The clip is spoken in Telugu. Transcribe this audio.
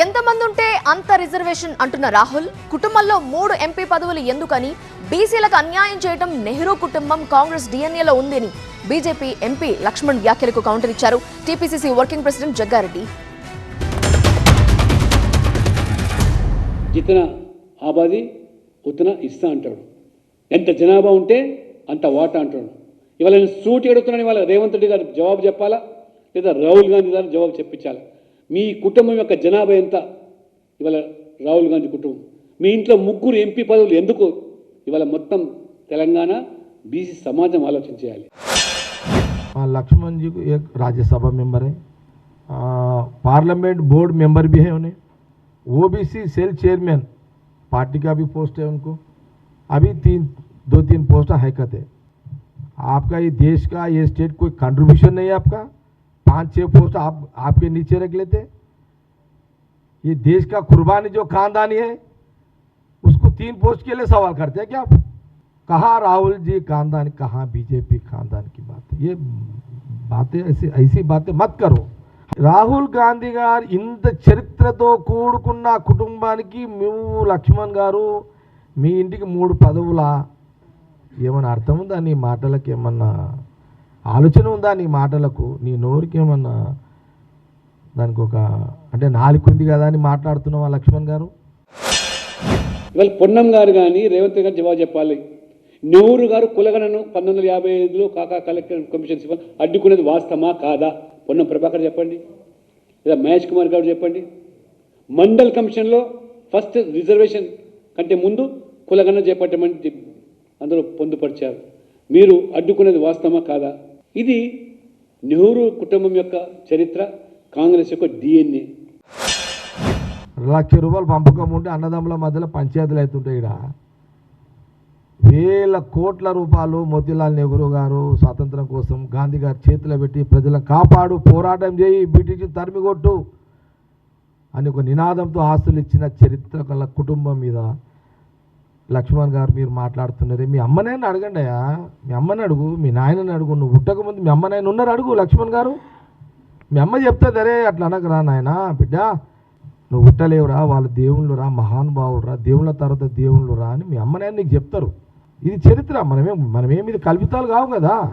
ఎంతమంది ఉంటే అంత రిజర్వేషన్ అంటున్న రాహుల్. కుటుంబంలో మూడు ఎంపీ పదవులు ఎందుకని? బీసీలకు అన్యాయం చేయడం నెహ్రూ కుటుంబం కాంగ్రెస్ డిఎన్ఏలో ఉందని బీజేపీ ఎంపీ లక్ష్మణ్ వ్యాఖ్యలకు కౌంటర్ ఇచ్చారు టీపీసీసీ వర్కింగ్ ప్రెసిడెంట్ జగ్గారెడ్డి. జితన ఆబాది ఉతన ఇస్తా అంటాడు. ఎంత జనాభా ఉంటే అంత వాటా అంటాడు. ఇవాళ నేను సూటి అడుగుతున్నాను ఇవాళ రేవంత్ రెడ్డి గారు జవాబు చెప్పాలా? లేదా రాహుల్ గాంధీ గారు జవాబు చెప్పించాలా? మీ కుటుంబం యొక్క జనాభా ఎంత ఇవాళ రాహుల్ గాంధీ కుటుంబం మీ ఇంట్లో ముగ్గురు ఎంపీ పదవులు ఎందుకు ఇవాళ మొత్తం తెలంగాణ బీసీ సమాజం ఆలోచన చేయాలి हाँ, लक्ष्मण जी को एक राज्यसभा मेंबर है आ, पार्लियामेंट बोर्ड मेंबर भी है उन्हें ओबीसी सेल चेयरमैन पार्टी का भी पोस्ट है उनको अभी तीन दो तीन पोस्ट हैकत है आपका ये देश का ये स्टेट कोई कंट्रीब्यूशन नहीं है आपका पांच छह पोस्ट आप आपके नीचे रख लेते ये देश का कुर्बानी जो खानदानी है उसको तीन पोस्ट के लिए सवाल करते हैं क्या आप कहाँ राहुल जी खानदान कहाँ बीजेपी खानदान की बात है ये बातें ऐसी ऐसी बातें मत करो రాహుల్ గాంధీ గారు ఇంత చరిత్రతో కూడుకున్న కుటుంబానికి మేము లక్ష్మణ్ గారు మీ ఇంటికి మూడు పదవులా ఏమన్నా అర్థం ఉందా నీ మాటలకు ఏమన్నా ఆలోచన ఉందా నీ మాటలకు? నీ నోరుకి ఏమన్నా దానికి ఒక అంటే నాలుగు ఉంది కదా అని మాట్లాడుతున్నావా లక్ష్మణ్ గారు? ఇవాళ పొన్నం గారు కానీ రేవంత్ గారు జవాబు చెప్పాలి. నెహ్రూ గారు కులగణను పంతొమ్మిది వందల యాభై ఐదులో కాకా కలెక్టర్ కమిషన్ అడ్డుకునేది వాస్తవమా కాదా? పొన్నం ప్రభాకర్ చెప్పండి. లేదా మహేష్ కుమార్ గారు చెప్పండి. మండల్ కమిషన్లో ఫస్ట్ రిజర్వేషన్ కంటే ముందు కులగణన చేపట్టమని అందులో పొందుపరిచారు. మీరు అడ్డుకునేది వాస్తవమా కాదా? ఇది నెహ్రూ కుటుంబం యొక్క చరిత్ర కాంగ్రెస్ యొక్క డిఎన్ఏ లక్ష రూపాయలు పంపకం ఉంటే అన్నదమ్ముల మధ్యలో పంచాయతీలు అవుతుంటాయి ఇక్కడ వేల కోట్ల రూపాయలు మోతీలాల్ నెహ్రూ గారు స్వాతంత్రం కోసం గాంధీ గారు చేతిలో పెట్టి ప్రజలను కాపాడు పోరాటం చేయి బ్రిటిష్ తరిమి కొట్టు అని ఒక నినాదంతో ఆస్తులు ఇచ్చిన చరిత్ర గల కుటుంబం మీద లక్ష్మణ్ గారు మీరు మాట్లాడుతున్నారు మీ అమ్మనైనా అడగండి అయ్యా. మీ అమ్మని అడుగు మీ నాయనని అడుగు. నువ్వు పుట్టకముందు మీ అమ్మనైనా ఉన్నారు అడుగు లక్ష్మణ్ గారు. మీ అమ్మ చెప్తే అరే అట్లా అనకరా నాయనా బిడ్డ. నువ్వు పుట్టలేవురా వాళ్ళు దేవుళ్ళు రా మహానుభావుడు రా దేవుళ్ళ తర్వాత దేవుళ్ళు రా అని మీ అమ్మనైనా నీకు చెప్తారు. ఇది చరిత్ర. మనమే మనమేమి ఇది కల్పితాలు కావు కదా.